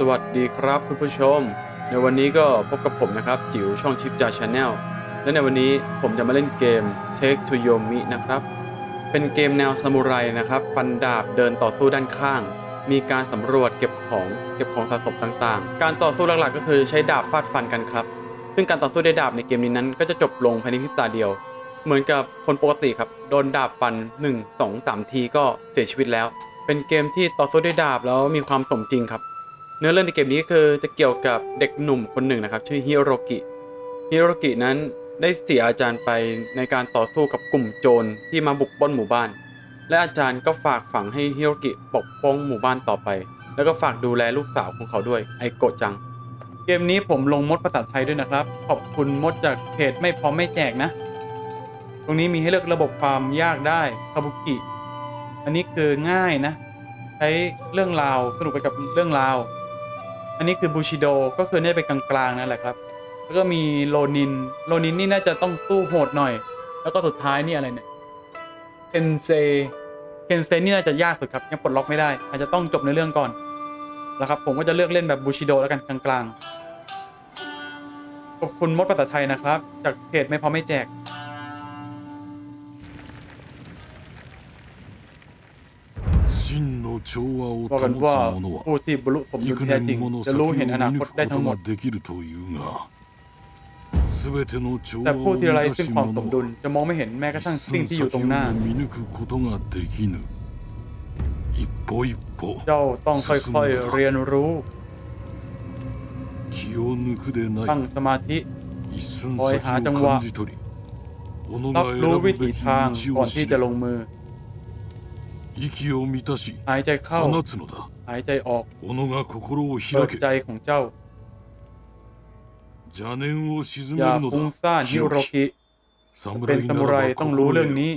สวัสดีครับคุณผู้ชม ในวันนี้ก็พบกับผมนะครับ จิ๋วช่องชิปจาชาแนลและในวันนี้ผมจะมาเล่นเกม Take to Yomi นะครับ เป็นเกมแนวซามูไรนะครับปันดาบเดินต่อสู้ด้านข้าง มีการสำรวจเก็บของเก็บของสะสมต่างๆ การต่อสู้หลักๆ ก็คือใช้ดาบฟาดฟันกันครับ ซึ่งการต่อสู้ด้วยดาบในเกมนี้นั้นก็จะจบลงภายในพริบตาเดียว เหมือนกับคนปกติครับโดนดาบฟัน 1 2 3 ทีก็เสียชีวิตแล้ว เป็นเกมที่ต่อสู้ด้วยดาบแล้วมีความสมจริงครับ เนื้อเรื่องในเกมนี้ก็คือจะเกี่ยวกับเด็กหนุ่มคนหนึ่งนะครับ ชื่อฮิโรกิฮิโรกินั้นได้เสียอาจารย์ไปในการต่อสู้กับกลุ่มโจรที่มาบุกปล้นหมู่บ้าน และอาจารย์ก็ฝากฝังให้ฮิโรกิปกป้องหมู่บ้านต่อไป แล้วก็ฝากดูแลลูกสาวของเขาด้วยไอโกจัง เกมนี้ผมลงมดภาษาไทยด้วยนะครับ ขอบคุณมดจากเพจไม่พร้อมไม่แจกนะ ตรงนี้มีให้เลือกระบบความยากได้คาบุกิ อันนี้คือง่ายนะ ใช้เรื่องราวสนุกไปกับเรื่องราว อันนี้คือบูชิโดก็คือเนี่ยเป็นกลางๆนั่นแหละครับ แล้วก็มีโลนิน โลนินนี่น่าจะต้องสู้โหดหน่อย แล้วก็สุดท้ายนี่อะไรเนี่ยเคนเซเคนเซนี่น่าจะยากสุดครับยังปลดล็อกไม่ได้ อาจจะต้องจบในเรื่องก่อนแล้วครับ ผมก็จะเลือกเล่นแบบบูชิโดแล้วกันกลางๆขอบคุณมดภาษาไทยนะครับ จากเพจไม่พอไม่แจก บอกกันว่าผู้ที่บรรลุผมรู้แท้จริงจะรู้เห็นอนาคตได้ทั้งหมดแต่ผู้ที่ไร้ซึ่งความสมดุลจะมองไม่เห็นแม้กระทั่งสิ่งที่อยู่ตรงหน้าเจ้าต้องค่อยๆเรียนรู้ตั้งสมาธิคอยหาจังหวะรับรู้วิถีทางก่อนที่จะลงมือ 息を満たし หายใจเข้า 放つのだ หายใจออก 己が心を เปิ 開 ด け ใจของเจ้า 邪念を鎮 อ め ย่า るの ฟุ้ง だ ซ่านฮิโรกิ เป็น 侍 ซา な มูไร らば ต้องรู้ 心 เรื่อง 得よ นี้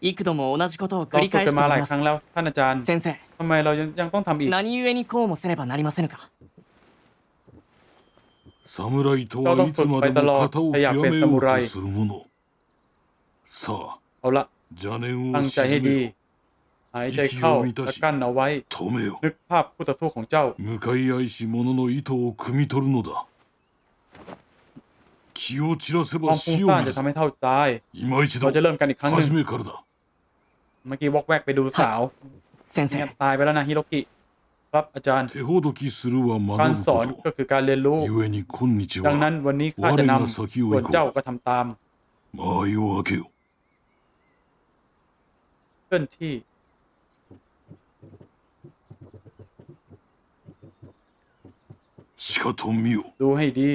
幾度も同じことを繰 เรา り ฝึก 返 กั し น て มา お หลาย りま ครั้ง す แล้วท่านอาจารย์ 先生 ทำไมเรายังยังต้องทำอีก 何故にこうもせねばなりませぬか侍とはいつまでも型を極めようとする者さあ เอาละ 邪念 ตั้ を งใจให้ 鎮 ดี めよ หายใจเข้าและกั้นเอาไว้ 止めよ นึกภาพคู่ต่อสู้ของเจ้า 向かい合いし者の意図を汲み取るのだ気を散らせ ควา ば มฟุ้ง 死を ซ่าน 見る จะทำให้เท่าตาย 今一 เรา 度 จะเริ่มกันอีกครั้งหนึ่ง 初めからだ เมื่อกี้วอกแวกไปดูสาว 先 เนี่ย 生 ตายไปแล้วนะฮิโรกิ ครับอาจารย์ 手ほどきするは การ 学ぶ สอน こ ก็คือการเรียนรู้ と故に今日 ดังนั้น は วันนี้ข้าจะนำ 我が先を ส่วน 行こう เจ้าก็ทำตาม 間合いを開けよ เคลื่อนที่ しかと見よ ดูให้ดี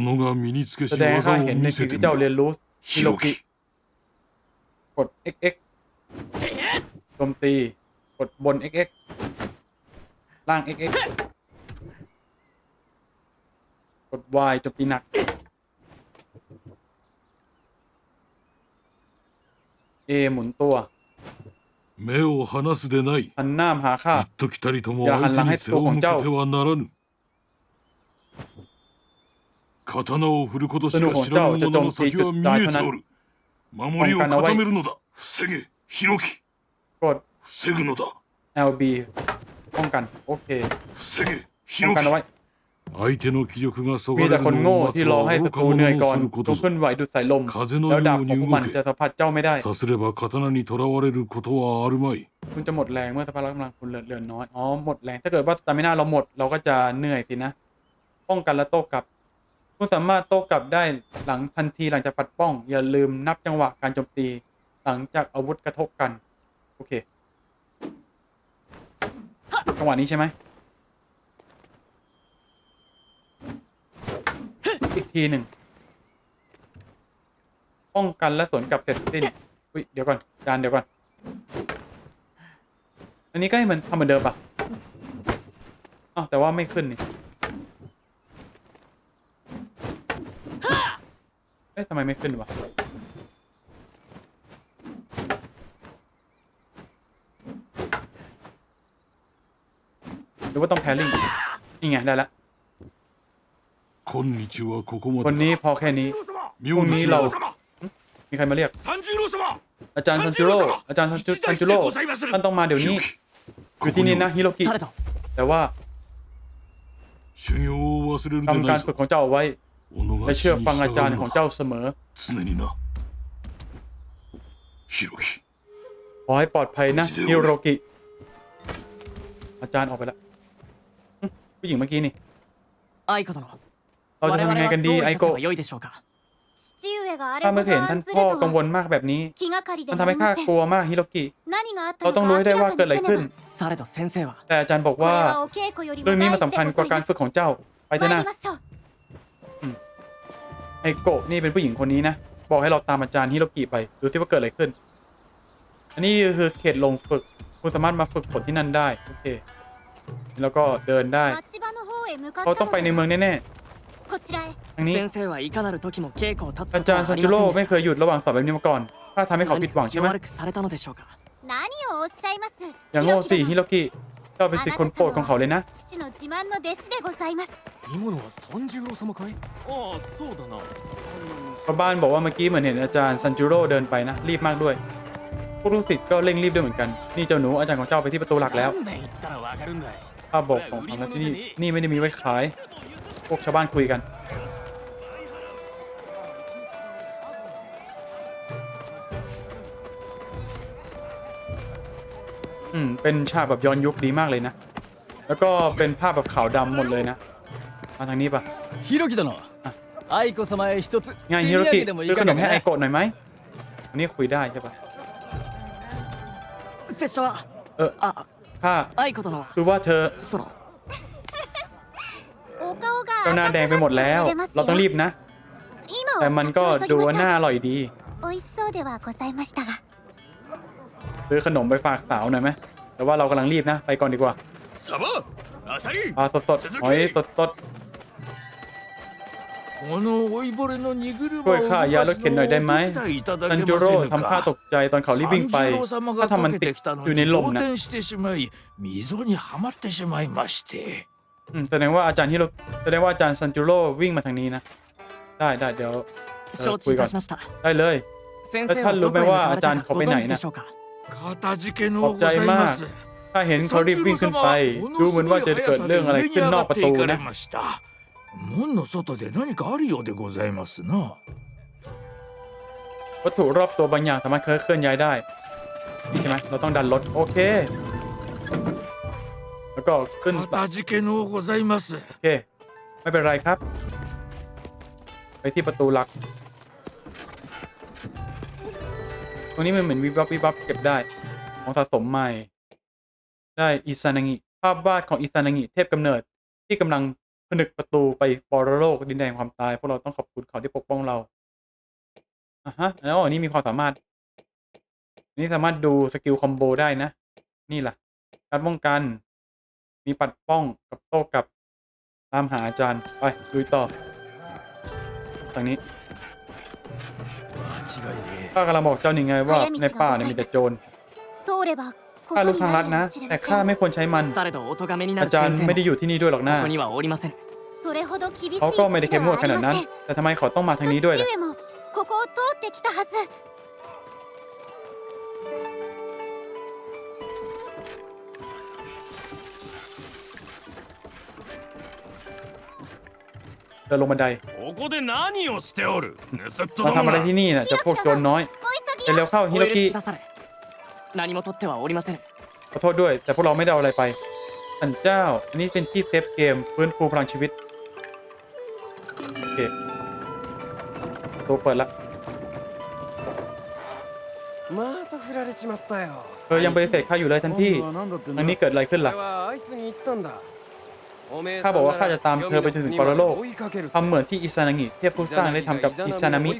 己が身につけ แส し ดงให้ข้า 技を เห็นใน 見 สิ่ง せて ที่ み เจ้าเรีย よ นรู้ฮิโร 広 กิ き กด XX โจมตี กดบน XX ล่าง XX กด Y โจมตีหนัก A หมุนตัว 目を離すでない หันหน้ามาหาข้า 一時たりともいや相手に背を向けてはならぬ刀を振ることしか知らぬ者の先は見えておる守りを固めるのだ防げ広き กด 防ぐのだ LB ป้องกัน โอเค 防げ ป้อง 広 กันเอาไว้ き 相手の気力がそが มี れ แต่ る คน の โง่ を待 ที่ つ รอ は ให้ศั 愚 ต か รูเหนื่อย 者 ก่อ の น するこ จ と งขึ้น ぞ ไหวดูดสายลม 風の แล้ว よ ดาบ う ของ に พวกมัน 動 จะ け สัมผัสเจ้าไม่ได้ さすれば刀にとらわれることはあるまい คุณจะหมดแรงเมื่อสภาพกำลังคุณเหลือเหลือน้อย อ๋อ หมดแรง ถ้าเกิดว่าสตามินาเราหมด เราก็จะเหนื่อยสินะ ป้องกันและโต้กลับ คุณสามารถโต้กลับได้หลังทันทีหลังจากปัดป้อง อย่าลืมนับจังหวะการโจมตี หลังจากอาวุธกระทบกัน โอเค จังหวะนี้ใช่ไหม อีกทีหนึ่งป้องกันและสวนกลับเสร็จสิ้นอุ้ยเดี๋ยวก่อนจานเดี๋ยวก่อน อันนี้ก็ให้มันทำเหมือนเดิมปะอ้าวแต่ว่าไม่ขึ้นนี่เอ๊ะทำไมไม่ขึ้นวะหรือว่าต้องแพริ่งนี่ไงได้ละ 今日はここま คน で นี้ だ พอแค่นี้ 妙 พรุ่ง な นี้ 知 เรา ら มีใครมาเรียก 三十郎様 อาจารย์ซันจิโร่อาจารย์ซันจิซันจิโร่ท่านต้องมาเดี๋ยวนี้ อยู่ที่นี่นะฮิโรกิ された แต่ว่า 修行を忘れるで ทำ な การ い ฝึก ぞ ของเจ้าเอาไว้ 己 และ が เชื่อ 死に ฟังอาจาร 従 ย์ う ของ の เจ้าเสมอ 常になヒロキ ขอให้ปลอดภัยนะ เดี๋ยว ฮิโรกิ อาจารย์ออกไปแล้วหึผู้หญิงเมื่อกี้นี่ アイコ殿 เราจะทำยังไงกันดีไอโกะถ้าเมื่อเห็นท่านพ่อกังวลมากแบบนี้ มันทำให้ข้ากลัวมากฮิโรกิ เราต้องรู้ได้ว่าเกิดอะไรขึ้น แต่อาจารย์บอกว่าเรื่องนี้มันสำคัญกว่าการฝึกของเจ้า ไปเถอะนะไอโกะนี่เป็นผู้หญิงคนนี้นะ บอกให้เราตามอาจารย์ฮิโรกิไป ดูที่ว่าเกิดอะไรขึ้น อันนี้คือเขตลงฝึก คุณสามารถมาฝึกฝนที่นั่นได้ โอเค แล้วก็เดินได้ เขาต้องไปในเมืองแน่ๆ こちらへ ๆทางนี้ 先生はいかなる時も稽古を立つこ อา と จาร は ย์ซั あ น り จิ ま โร่ せんで ไม่ し เคยหยุดระหว่างสอนแบบนี้まก่อน ถ้าทำให้ た เขาผิดหวัง 何 ใช่ か ไหม 気悪くされたのでしょうか何をおっしゃいます อย่างโง่สิ ヒ ฮิ ロ โรกิ เจ้าเป็นศิษย์คนโปรดของเขาเลยนะ キ殿父の自慢の弟子でございます今のは三十郎様かいああそうだな ชาวบ้านบอกว่าเมื่อกี้เหมือนเห็นอาจารย์ซันจิโร่เดินไปนะ รีบมากด้วยพวกลูกศิษย์ก็เร่งรีบด้วยเหมือนกัน นี่เจ้าหนูอาจารย์ของเจ้าไปที่ประตูหลักแล้ว 何年言ったらわかるんだい ข้าบอกของของเราที่นี่นี่ไม่ได้มีไว้ขาย พวกชาวบ้านคุยกัน อืม เป็นฉากแบบย้อนยุคดีมากเลยนะ แล้วก็เป็นภาพแบบขาวดำหมดเลยนะ มาทางนี้ปะ ひろき殿愛子様へ一つ ไง 手 ฮิโร 土 กิ 産でもい ซื้ い อข か น ね มให้ไอโกะหน่อยไหมอันนี้คุยได้ใช่ปะ 拙者は เออ あ ข้า 愛子殿は คือว่าเธอ そのお顔が เจ้าหน้าแดงไปหมดแล้ว เราต้องรีบนะ แต่มันก็ดูว่าน้าอร่อยดีซื้อขนมไปฝากสาวหน่อยไหมแต่ว่าเรากำลังรีบนะ ไปก่อนดีกว่าปลาสดสดหอยสดสดช่วยข้ายาลดเข็นหน่อยได้ไหมซันจูโร่ทำข้าตกใจตอนเขารีบวิ่งไปถ้าทำมันติดอยู่ในลมนะ 転してしまい溝にはまってしまいまして อืมแสดงว่าอาจารย์ฮิโรแสดงว่าอาจารย์ซันจูโร่วิ่งมาทางนี้นะ ได้ได้เดี๋ยว 承知いたしました ได้เลย 先生はどこへ向かわれたかご存知でしょうかかたじけのうございます ถ้าเห็นเขารีบวิ่งขึ้นไป ดูเหมือนว่าจะเกิดเรื่องอะไรขึ้นนอกประตูนะ ました門の外で何かあるようでございますな วัตถุรอบตัวบางอย่างสามารถเคลื่อนย้ายได้ นี่ใช่ไหมเราต้องดันรถ โอเค แล้วก็ขึ้น かたじけのうございます โอเค ไม่เป็นไรครับ ไปที่ประตูหลัก ตรงนี้มันเหมือนวิบวับวิบวับเก็บได้ ของสะสมใหม่ ได้อิซานางิ ภาพวาดของอิซานางิ เทพกำเนิด ที่กำลังผนึกประตูไปปรโลกดินแดนแห่งความตาย พวกเราต้องขอบคุณเขาที่ปกป้องเราอ่ะฮะ แล้วอันนี้มีความสามารถ นี่สามารถดูสกิลคอมโบได้นะ นี่ล่ะ การป้องกัน มีปัดป้องกับโต้กับ ตามหาอาจารย์ ไปลุยต่อทางนี้ข้ากำลังบอกเจ้าหนิงไงว่าในป่าเนี่ยมีแต่โจรข้ารู้ทางลัดนะ แต่ข้าไม่ควรใช้มัน อาจารย์ไม่ได้อยู่ที่นี่ด้วยหรอกน้าเขาก็ไม่ได้เข้มงวดขนาดนั้น แต่ทำไมเขาต้องมาทางนี้ด้วยล่ะ เดินลงบันไดมาทำอะไรที่นี่น่ะจะพวกโจรน้อยเดินเร็วเข้าฮิโรกิขอโทษด้วย แต่พวกเราไม่ได้อาอะไรไปสันเจ้า อันนี้เป็นที่เซฟเกมฟื้นฟูพลังชีวิตโอเคตัวเปิดละเธอยังไปเสกข้าอยู่เลยท่านพี่อันนี้เกิดอะไรขึ้นล่ะ ข้าบอกว่าข้าจะตามเธอไปจนถึงปรโลกทำเหมือนที่อิซานางิเทพผู้สร้างได้ทำกับอิซานามิ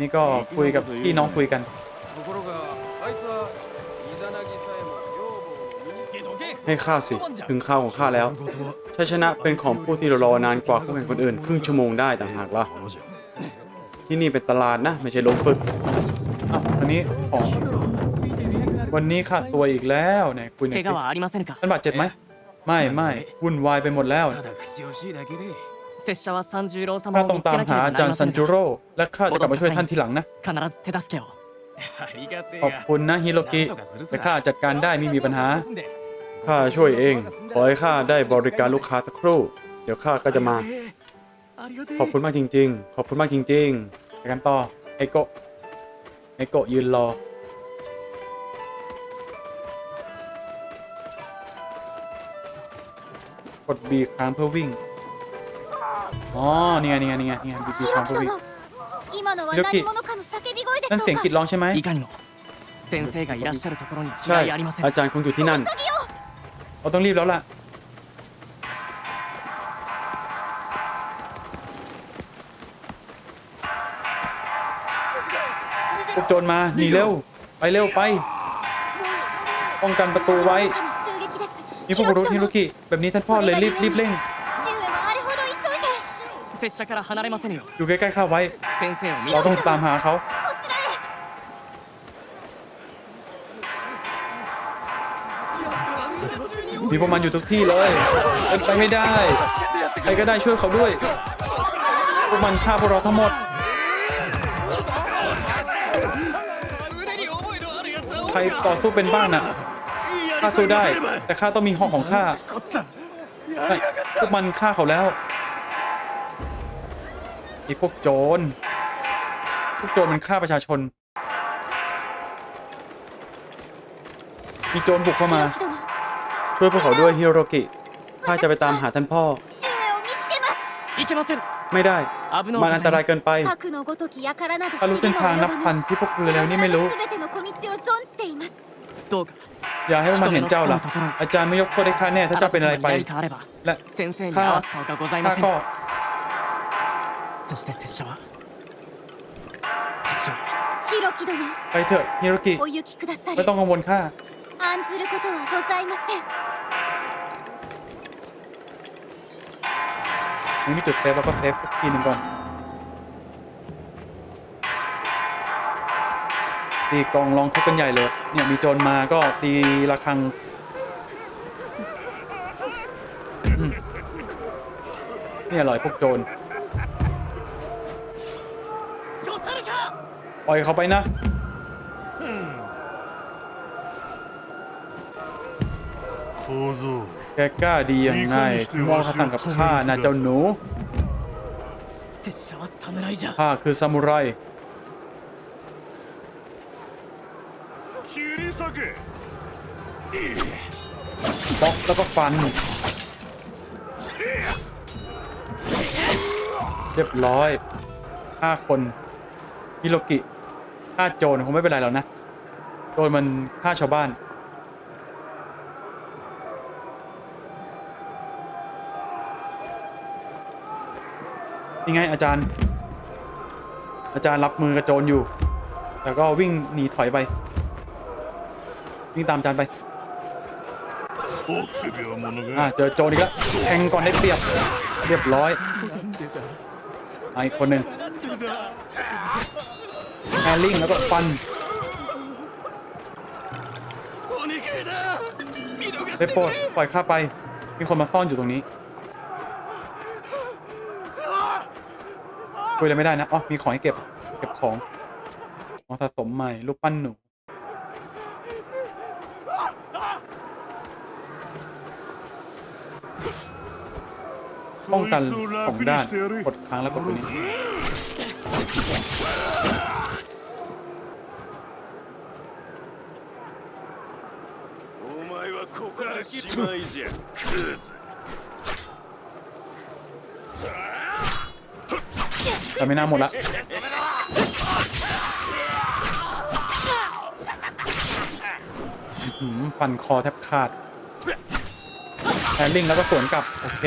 นี่ก็คุยกับพี่น้องคุยกันให้ข้าสิ ถึงข้าของข้าแล้วชัยชนะเป็นของผู้ที่รอนานกว่าคู่แข่งคนอื่น ครึ่งชั่วโมงได้ต่างหากล่ะ ที่นี่เป็นตลาดนะ ไม่ใช่โรงฝึกอะอันนี้ของวันนี้ขาดตัวอีกแล้วไหนคุยหน่ยฉันบาดเจ็บไหม ไม่ไม่วุ่นวายไปหมดแล้วข้าต้องตามหาอาจารย์ซันจูโร่และข้าจะกลับมาช่วยท่านทีหลังนะ ขอบคุณนะฮิโรกิแต่ข้าจัดการได้ไม่มีปัญหา ข้าช่วยเอง ขอให้ข้าได้บริการลูกค้าสักครู่ เดี๋ยวข้าก็จะมา ขอบคุณมากจริง ๆ ขอบคุณมากจริงๆไปกันต่อไอโกไอโกยืนรอ กด B ค้างเพื่อวิ่ง อ๋อ นี่ไงนี่ไงนี่ไงนี่ไง B ヒ ค้าง ロ เพื่อ キ วิ่ง 殿今のはヒロキ何者かの叫び声でし นั่น ょう เสียง か กรีดร้องใช่ไหม いかにも先生がいらっしゃるところに ใช่ 違いありません อาจารย์คงอยู่ที่นั่น 急ぎよ เราต้องรีบแล้วล่ะ พวกโจรมา หนีเร็ว ไปเร็วไป ป้องกันประตูไว้ 何者かの襲撃です นี่พวกรู้ฮิโรกิแบบนี้ท่านพ่อเลยรีบรีบเร่งอยู่ใกล้ๆข้าไว้ เราต้องตามหาเขามีพวกมันอยู่ทุกที่เลยเป็นไปไม่ได้ ใครก็ได้ช่วยเขาด้วย พวกมันฆ่าพวกเราทั้งหมด ใครต่อสู้เป็นบ้างน่ะ ข้าสู้ได้ แต่ข้าต้องมีห้องของข้าพวกมันฆ่าเขาแล้วไอ้พวกโจร พวกโจรมันฆ่าประชาชน มีโจรบุกเข้ามา ช่วยพวกเขาด้วยฮิโรกิ ข้าจะไปตามหาท่านพ่อ ไม่ได้ มันอันตรายเกินไปข้ารู้เส้นทางนับพันที่พวกเรือแล้วนี่ไม่รู้ อย่าให้มันเห็นเจ้าล่ะ อาจารย์ไม่ยกโทษให้ข้าแน่ถ้าเจ้าเป็นอะไรไป และข้าข้าก็ไปเถอะฮิโรกิไม่ต้องกังวลข้านี่จุดเซฟแล้วก็เซฟทีหนึ่งก่อนีกองร้องทุกกันใหญ่เลย เนี่ยมีโจรมาก็ตีระฆังเนี่อร่อยพวกโจรปล่อยเขาไปนะแกกล้าดียังไงมองข้สั่งกับข้านะเจ้าหนูข้าคือซามูไร แล้วก็ฟัน เรียบร้อยห้าคนฮิโรกิฆ่าโจรคงไม่เป็นไรแล้วนะ โจรมันฆ่าชาวบ้าน นี่ไงอาจารย์ อาจารย์รับมือกระโจนอยู่ แล้วก็วิ่งหนีถอยไป วิ่งตามอาจารย์ไป อะเจอโจรอีกแล้วแทงก่อนได้เปรียบเรียบร้อยมาอีกคนหนึ่งแฮร์ลิงแล้วก็ฟันไปโปรดปล่อยข้าไป มีคนมาซ่อนอยู่ตรงนี้คุยอะไรไม่ได้นะอ๋อมีของให้เก็บ เก็บของขอสะสมใหม่รูปปั้นหนู ป้องกันของด้านกดค้างแล้วกดตัวนี้ทำไม่น่าหมดละฟันคอแทบขาดแอลลิงแล้วก็สวนกลับ โอเค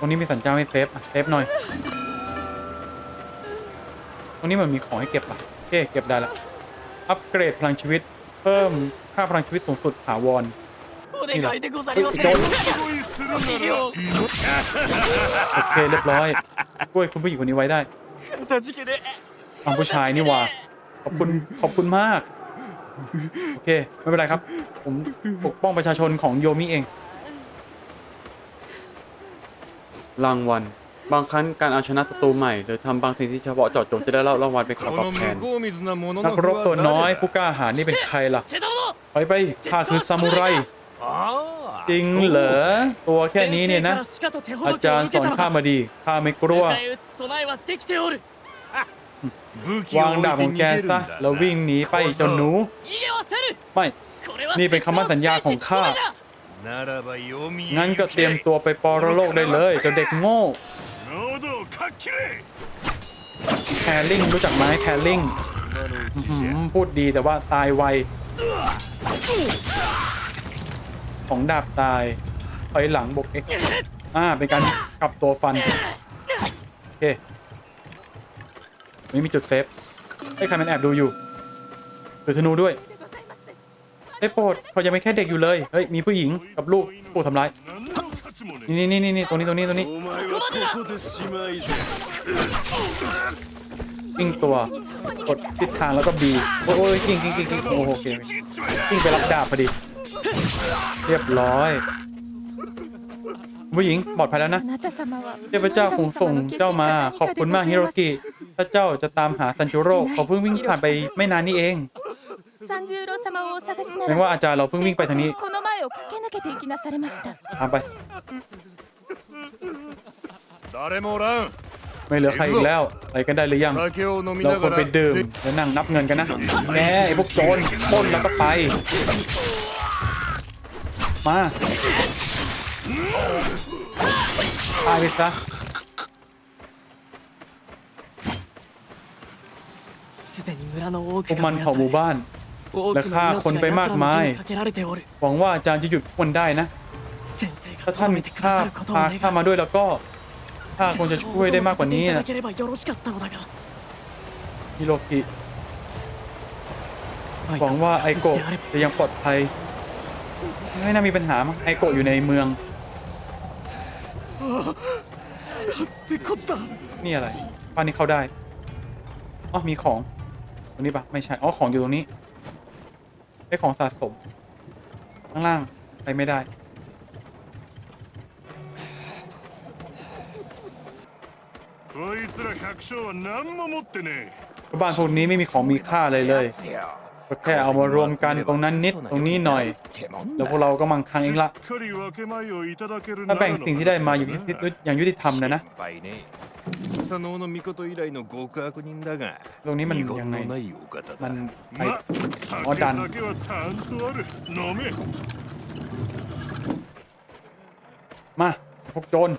ตรงนี้มีสัญญาณไม่เซฟอะเซฟหน่อย ตรงนี้มันมีของให้เก็บอะโอเคเก็บได้ละอัพเกรดพลังชีวิต เพิ่มค่าพลังชีวิตสูงสุดถาวรนี่แหละโอเคเรียบร้อยช่วยคุณผู้หญิงคนนี้ไว้ได้เอาผู้ชายนี่ว่าขอบคุณขอบคุณมาก โอเค ไม่เป็นไรครับ ผมปกป้องประชาชนของโยมิเอง รางวัล บางครั้งการเอาชนะศัตรูใหม่ หรือทำบางสิ่งที่เฉพาะเจาะจงจะได้รับรางวัลเป็นของตอบแทนนักรบตัวน้อยผู้กล้าหาญนี่เป็นใครล่ะ ไปไปข้าคือซามูไรจริงเหรอตัวแค่นี้เนี่ยนะ อาจารย์สอนข้ามาดีข้าไม่กลัววางดาบของแกซะแล้ววิ่งหนีไปจนหนู ไม่ นี่เป็นคำมั่นสัญญาของข้า ならば読み งั้นก็เตรียมตัวไปปรโลกได้เลยเจ้าเด็กโง่ 喉をかっきれ แคลริงรู้จักไหมแคลริง 今のうち หื じゃ มพูดดีแต่ว่าตายไว ของดาบตายถอยหลังบวกเอ็กอ่า เป็นการกลับตัวฟัน โอเคนี่มีจุดเซฟไอ้ยใครมันแอบดูอยู่ถือธนูด้วย ได้โปรดเขายังไม่แค่เด็กอยู่เลยเฮ้ยมีผู้หญิงกับลูกผู้ทำร้ายนี่นี่นี่นี่ตรงนี้ตรงนี้ตรงนี้วิ่งตัวกดทิศทางแล้วก็บีโอ้ยกิ่งกิ่งกิ่งกิ่งโอ้โหเกมกิ้งไปรับดาบพอดี เรียบร้อยผู้หญิงปลอดภัยแล้วนะเทพเจ้าคงส่งเจ้ามา ขอบคุณมากฮิโรกิถ้าเจ้าจะตามหาซันจูโร่เขาเพิ่งวิ่งผ่านไปไม่นานนี้เอง 十郎様をお探しな แม้ว่า ら อาจารย์เราเพิ่งวิ่งไปทางนี้ この前を駆け抜けていきなされました ตามไป 誰もおらん ไม่เหลือใครอีกแล้ว ไปกันได้หรือยัง 酒を飲み เรา な ควร がら ไปดื่มแล้วนั่งนับเงินกันนะแหมไอ้พวกโจรปล้นแล้วก็ไป มาตายไปซะ すでに村の多 พว く กมัน が เผาหมู่บ้าน 多くの และฆ่าคนไปมากมายหวังว่าอาจารย์จะหยุดพวกมันได้นะ ถ้าท่านฆ่าพาข้ามาด้วยแล้วก็ถ้าคงจะช่วยได้มากกว่านี้นะฮิโรกิหวังว่าไอโกะจะยังปลอดภัย ไม่น่ามีปัญหามั้งไอโกะอยู่ในเมือง นี่อะไรบ้านนี้เข้าได้อ๋อมีของตรงนี้ปะไม่ใช่ อ๋อ ของอยู่ตรงนี้ ไอของสะสม ข้างล่าง ไปไม่ได้ こいつら百姓は何も持ってね เพราะบ้านพวกนี้ไม่มีของมีค่าเลยเลย ก็แค่เอามารวมกันตรงนั้นนิด ตรงนี้หน่อย แล้วพวกเราก็มั่งคั่งเองละ えしっかり分け前をいただける ถ้า な แบ่ ら ง の สิ่งที่ได้มาอยู่ที่อย่างยุติธรรมนะนะ ぱいね佐野の巫女以来の極悪人だが ตรงนี้มัน 見 ยั 言 งไง のないお方 มั だ นไป ま อ๋อดัน 酒だけはたんとある飲め มา พวกโจร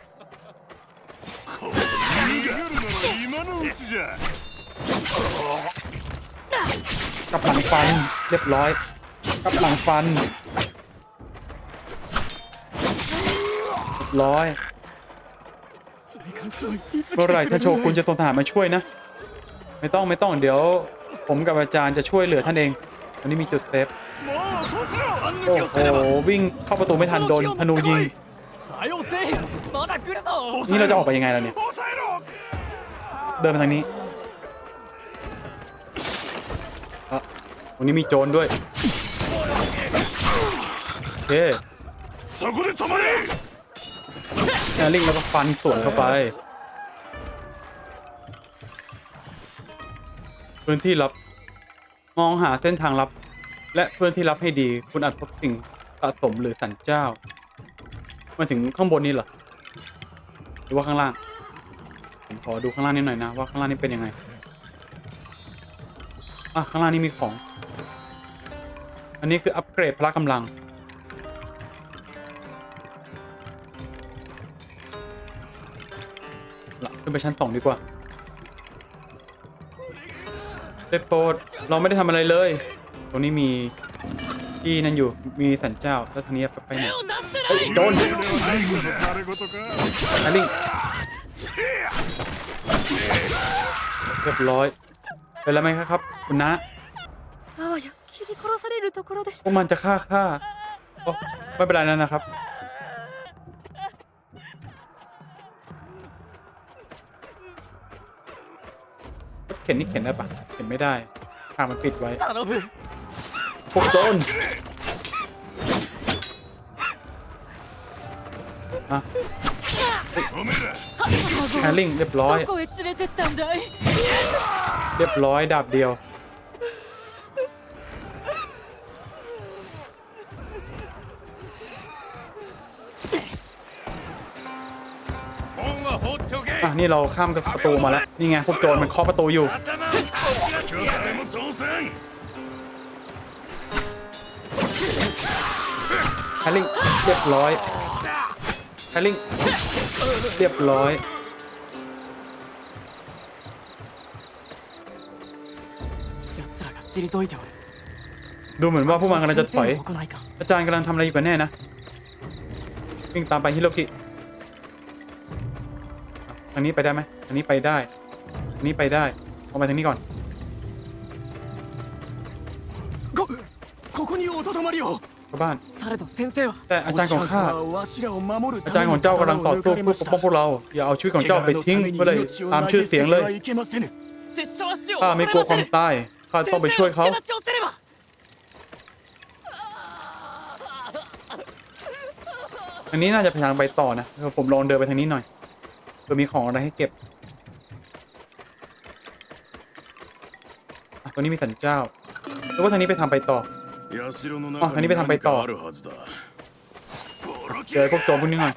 逃げるなら今のうちじゃ กับหลังฟัน เรียบร้อย กับหลังฟันร้อยเมื่อไหร่ถ้าโชคุณจะตงทหารมาช่วยนะ ไม่ต้องไม่ต้องเดี๋ยว ผมกับอาจารย์จะช่วยเหลือท่านเองอันนี้มีจุดเซฟโอ้โหวิ่งเข้าประตูไม่ทันโดนธนูยิงนี่เราจะออกไปยังไงล่ะเนี่ย เดินไปทางนี้ รงนี้มีโจรด้วยเฮ้นาลิงแล้วก็ฟันสวนเข้าไป พื้นที่รับ มองหาเส้นทางรับ และพื้นที่รับให้ดี คุณอาจพบสิ่งสะสมหรือสันเจ้า มาถึงข้างบนนี้เหรอ หรือว่าข้างล่าง ผมขอดูข้างล่างนิดหน่อยนะ ว่าข้างล่างนี่เป็นยังไง อะ ข้างล่างนี่มีของ อันนี้คืออัปเกรดพละกำลัง ขึ้นไปชั้นสองดีกว่าได้โปรดเราไม่ได้ทำอะไรเลย ตรงนี้มีที่นั่นอยู่ มีสันเจ้า แล้วทางนี้ไปไหนโดนอันนี้เรียบร้อยเป็นแล้วไหมครับ คุณนะ されるところでし พวกมันจะฆ่าข้าโอ้ไม่เป็นไรนั่นนะครับ โ ข็นนี่เข็นได้ปะเข็นไม่ได้ทางมันปิดไว้ 頼む พวกโจรอ่ะแฮร์ริงเรียบร้อย どこへ連れてったんだい เรียบร้อยดาบเดียว นี่เราข้ามประตูมาแล้ว นี่ไงพวกโจรมันเคาะประตูอยู่ แฮร์ริงเรียบร้อย แฮร์ริงเรียบร้อยดูเหมือนว่าผู้มันกำลังจะถอย อาจารย์กำลังทำอะไรอยู่กันแน่นะ วิ่งตามไปฮิโรกิ ทางนี้ไปได้ไหมทางนี้ไปได้ทางนี้ไปได้เอาไปทางนี้ก่อน こここにおとどまりを เข้าบ้าน されど先生はแต่อาจารย์ของข้า お師匠様はわしらを守る อา た จาร め ย์ของ に เจ้ากำลังต่อ 刀を抜 สู้ かれ เพื่ ま อ し ปก た ป้องพวกเรา อย่าเอาชีวิตของ 怪 เจ้า 我 ไป の ทิ้ง ために เพื่อเลย 命を ตาม 投 ชื่อ げ捨 เสียง て เล て ย はいけませぬ拙者は死を ข้าไม่กลัวความตาย ข้าต้องไปช่วยเขา 先生の助太刀をすれば ทางนี้น่าจะพยายามไปต่อนะเออผมลองเดินไปทางนี้หน่อยเผื่ อมีของอะไรให้เก็บอ่ะตัวนี้มีสันเจ้าหรือว่าทางนี้ไปทำไปต่อ 社のあ中何べたんべたに何かあるはずだボロキ เจอพวกโจรพวกนี้หน่อย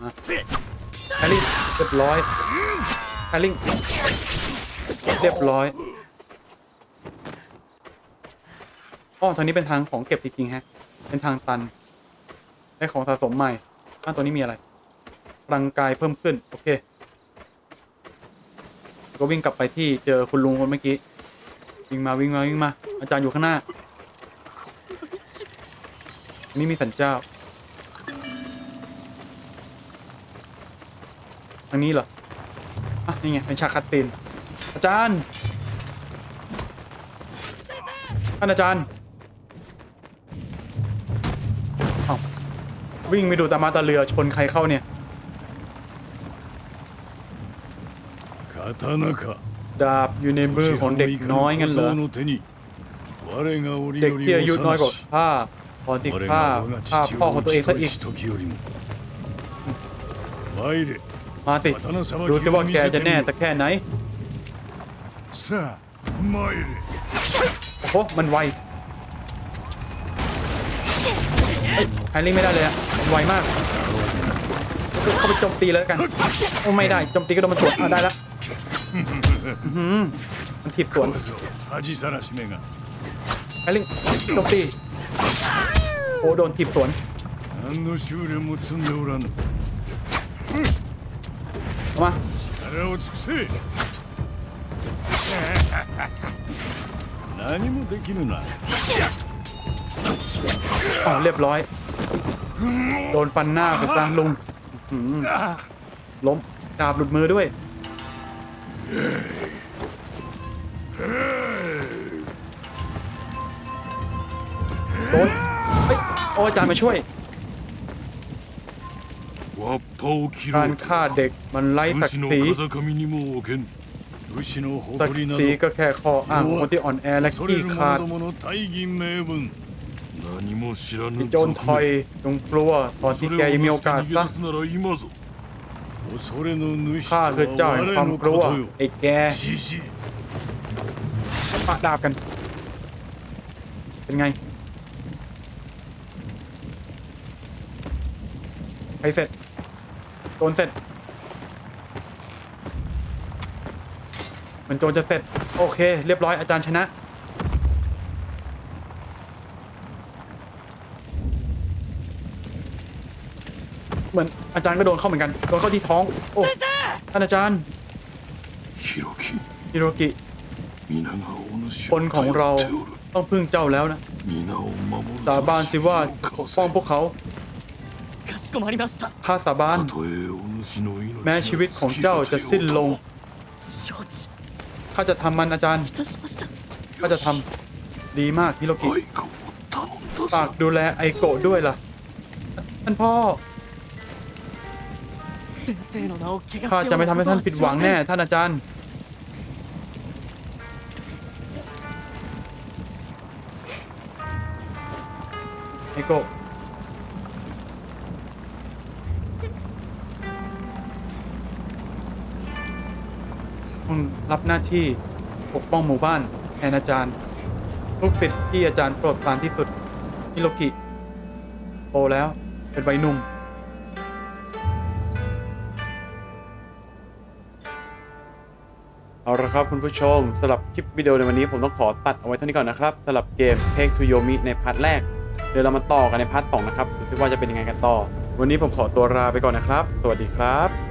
มาแฮร์รี่เรียบร้อยแฮร์รี่เรียบร้อย อ๋อทางนี้เป็นทางของเก็บจริงๆฮะ เป็นทางตัน ได้ของสะสมใหม่อ้าวตัวนี้มีอะไรพลังกายเพิ่มขึ้น โอเค ก็วิ่งกลับไปที่เจอคุณลุงคนเมื่อกี้ วิ่งมาวิ่งมาวิ่งมา อาจารย์อยู่ข้างหน้านนี้มีสันเจ้าทางนี้เหรอ อะ นี่ไง เป็นฉากคัดตีนอาจารย์ท่านอาจารย์ วิ่งไปดูตามาตาเรือชนใครเข้าเนี่ยดาบอยู่ในมือของเด็กน้อยงั้นเหรอเด็กที่อายุน้อยกว่าข้าพอติดข้าข้าพ่อของตัวเองซะอีกมาติดูสิว่าแกจะแน่แต่แค่ไหนโอ้โหมันไวไฮลิงไม่ได้เลยอะ ไวมากก็เข้าไปจมตีแล้วกันโอ้ไม่ได้จมตีก็โดนมันสวนได้แล้วมันถีบสวนไอ้ลิงจมตีโอ้โดนถีบสวนมาอ๋เรียบร้อย โดนฟันหน้าไปซะลุงอื้อหือล้มดาบหลุดมือด้วย โดนเฮ้ยโอ้อาจารย์มาช่วย わっぱを切 การ ろう ฆ่าเด็กมันไร้ศัก 武士 ดิ์ の ศรี 風上にも置けん武士の ศัก 誇り ดิ์ な ศรี ど ก็แค่ข้ออ้างของคนที่อ่อนแอและ 恐れ ขี้ る ขาด 者どもの大義名分 何も知らぬ จนถอยจงกลัวตอนที่แกยังมีโอกาส 逃げ ซะ 出すなら今ぞ恐れの主 ข้า と คือเจ้า は แห่ง 我 ความ の กลัว ことよ ไอ้แก じじい ปะดาบกัน เป็นไงไปเสร็จโจนเสร็จเหมันโจนจะเสร็จ โอเค เรียบร้อยอาจารย์ชนะ เหมือนอาจารย์ก็โดนเข้าเหมือนกัน โดนเข้าที่ท้อง โอ้ ท่านอาจารย์ ฮิโรกิฮิโรกิคนของเราต้องพึ่งเจ้าแล้วนะสาบานสิว่าป้องพวกเขาข้าสาบานแม้ชีวิตของเจ้าจะสิ้นลงข้าจะทำมันอาจารย์ข้าจะทำดีมากฮิโรกิฝากดูแลไอโกะด้วยล่ะท่านพ่อ ข้าจะไม่ทำให้ท่านผิดหวังแน่ ท่านอาจารย์ ไอโกต้องรับหน้าที่ปกป้องหมู่บ้านแทนอาจารย์ ลูกศิษย์ที่อาจารย์โปรดปรานที่สุดฮิโรกิโตแล้วเป็นวัยหนุ่ม เอาละครับคุณผู้ชมสำหรับคลิปวิดีโอในวันนี้ผมต้องขอตัดเอาไว้เท่านี้ก่อนนะครับสำหรับเกม Take to Yomi ในพาร์ทแรก เดี๋ยวเรามาต่อกันในพาร์ทสองนะครับดูซิว่าจะเป็นยังไงกันต่อ วันนี้ผมขอตัวลาไปก่อนนะครับ สวัสดีครับ